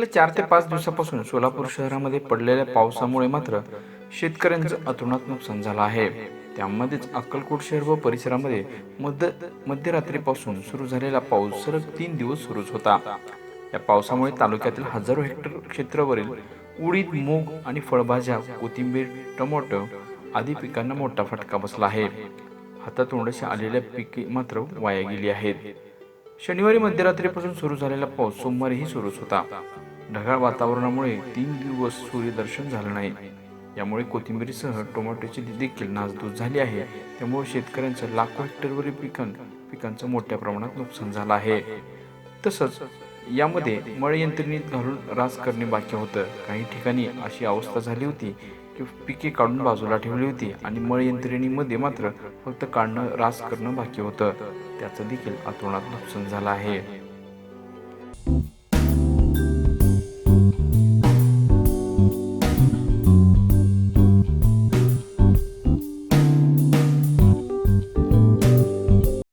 चार ते पाच दिवसापासून सोलापूर शहरामध्ये पडलेल्या पावसामुळे मात्र शेतकऱ्यांचं अतोनात नुकसान झालं आहे. त्यामध्येच अक्कलकोट शहर व परिसरामध्ये मध्य मध्यरात्रीपासून सुरू झालेला पाऊस सलग तीन दिवस सुरूच होता. या पावसामुळे तालुक्यातील हजारो हेक्टर क्षेत्रावरील उडीद मूग आणि फळभाज्या कोथिंबीर टोमॅटो आदी पिकांना मोठा फटका बसला आहे. हातातोंडाशी आलेल्या पिके मात्र वाया गेली आहेत. शनिवारी मध्यरात्रीपासून सुरू झालेला पाऊस सोमवारीही सुरूच होता. ढगाळ वातावरणामुळे तीन दिवस सूर्यदर्शन झालं नाही. यामुळे कोथिंबिरीसह टोमॅटोची देखील नासधूस झाली आहे. त्यामुळे शेतकऱ्यांचं लाखो हेक्टरवरील पिकां पिकांचं मोठ्या प्रमाणात नुकसान झालं आहे. तसंच यामध्ये मळयंत्रणीत घालून रास करणे बाकी होतं. काही ठिकाणी अशी अवस्था झाली होती पिके काढून बाजूला ठेवली होती आणि मळ यंत्रणीमध्ये मात्र फक्त काढणं रास करणं बाकी होतं. त्याचं देखील आतोनात नुकसान झालं आहे.